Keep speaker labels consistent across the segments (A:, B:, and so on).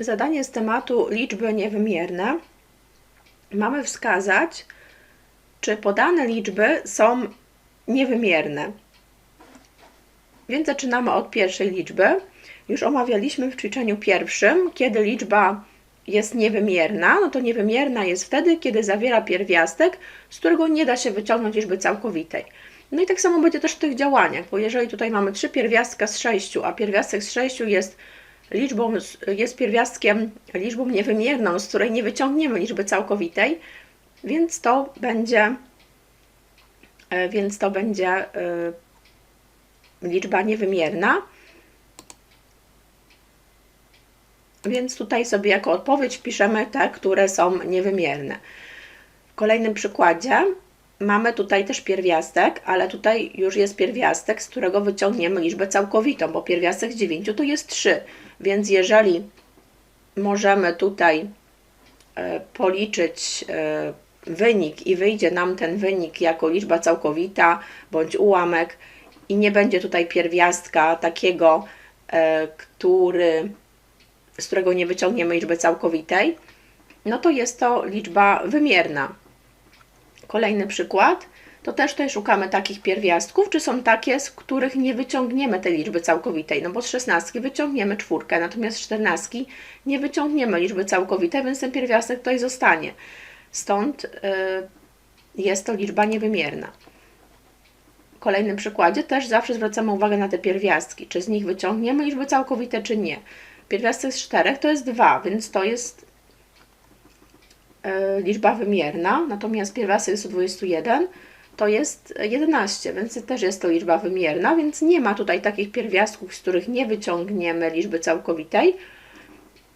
A: Zadanie z tematu liczby niewymierne. Mamy wskazać, czy podane liczby są niewymierne. Więc zaczynamy od pierwszej liczby. Już omawialiśmy w ćwiczeniu pierwszym, kiedy liczba jest niewymierna, no to niewymierna jest wtedy, kiedy zawiera pierwiastek, z którego nie da się wyciągnąć liczby całkowitej. No i tak samo będzie też w tych działaniach, bo jeżeli tutaj mamy trzy pierwiastka z sześciu, a pierwiastek z sześciu jest liczbą, jest pierwiastkiem liczbą niewymierną, z której nie wyciągniemy liczby całkowitej, więc to będzie, e, więc to będzie e, liczba niewymierna. Więc tutaj sobie jako odpowiedź piszemy te, które są niewymierne. W kolejnym przykładzie mamy tutaj też pierwiastek, ale tutaj już jest pierwiastek, z którego wyciągniemy liczbę całkowitą, bo pierwiastek z 9 to jest 3. Więc jeżeli możemy tutaj e, policzyć e, wynik i wyjdzie nam ten wynik jako liczba całkowita bądź ułamek i nie będzie tutaj pierwiastka takiego, e, który, z którego nie wyciągniemy liczby całkowitej, no to jest to liczba wymierna. Kolejny przykład, to też tutaj szukamy takich pierwiastków, czy są takie, z których nie wyciągniemy tej liczby całkowitej, no bo z 16 wyciągniemy czwórkę, natomiast z 14 nie wyciągniemy liczby całkowitej, więc ten pierwiastek tutaj zostanie. Stąd y, jest to liczba niewymierna. W kolejnym przykładzie też zawsze zwracamy uwagę na te pierwiastki, czy z nich wyciągniemy liczby całkowite, czy nie. Pierwiastek z 4 to jest 2, więc to jest liczba wymierna, natomiast pierwiastek z 21 to jest 11, więc też jest to liczba wymierna, więc nie ma tutaj takich pierwiastków, z których nie wyciągniemy liczby całkowitej,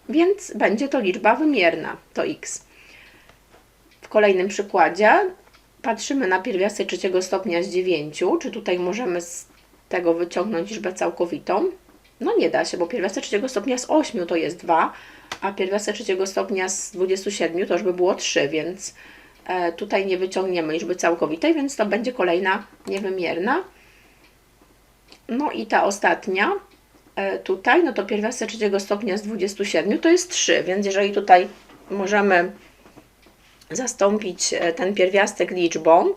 A: więc będzie to liczba wymierna, to x. W kolejnym przykładzie patrzymy na pierwiastek trzeciego stopnia z 9, czy tutaj możemy z tego wyciągnąć liczbę całkowitą. No nie da się, bo pierwiastek trzeciego stopnia z 8 to jest 2, a pierwiastek trzeciego stopnia z 27 to już by było 3, więc E, tutaj nie wyciągniemy liczby całkowitej, więc to będzie kolejna niewymierna. No i ta ostatnia e, tutaj, no to pierwiastek trzeciego stopnia z 27 to jest 3, więc jeżeli tutaj możemy zastąpić e, ten pierwiastek liczbą,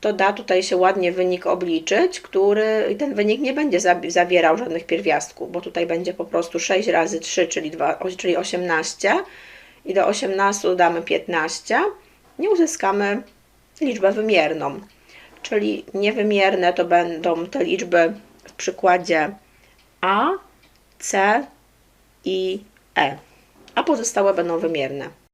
A: to da tutaj się ładnie wynik obliczyć, który i ten wynik nie będzie zawierał żadnych pierwiastków, bo tutaj będzie po prostu 6 razy 3, czyli, 2, czyli 18 i do 18 damy 15 nie uzyskamy liczbę wymierną. Czyli niewymierne to będą te liczby w przykładzie A, C i E, a pozostałe będą wymierne.